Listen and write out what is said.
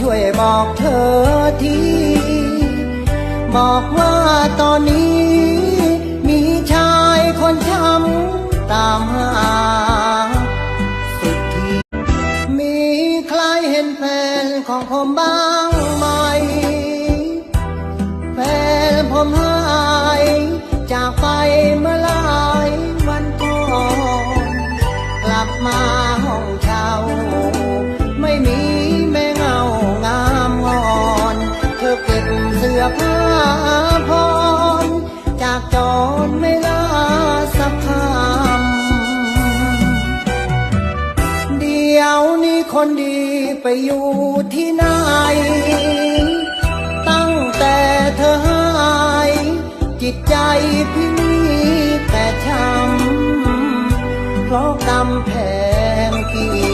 ช่วยบอกเธอที บอกว่าตอนนี้ มีชายคนช้ำตามหา สุดทีมีใครเห็นแฟนของผมบ้างไหม แฟนผมหายจากไปเมื่อหลายวันก่อนกลับมา ไม่ลาสักคำเดี๋ยวนี้คนดีไปอยู่ที่ไหน ตั้งแต่เธอหาย จิตใจพี่มีแต่ช้ำเพราะกำแพงกี่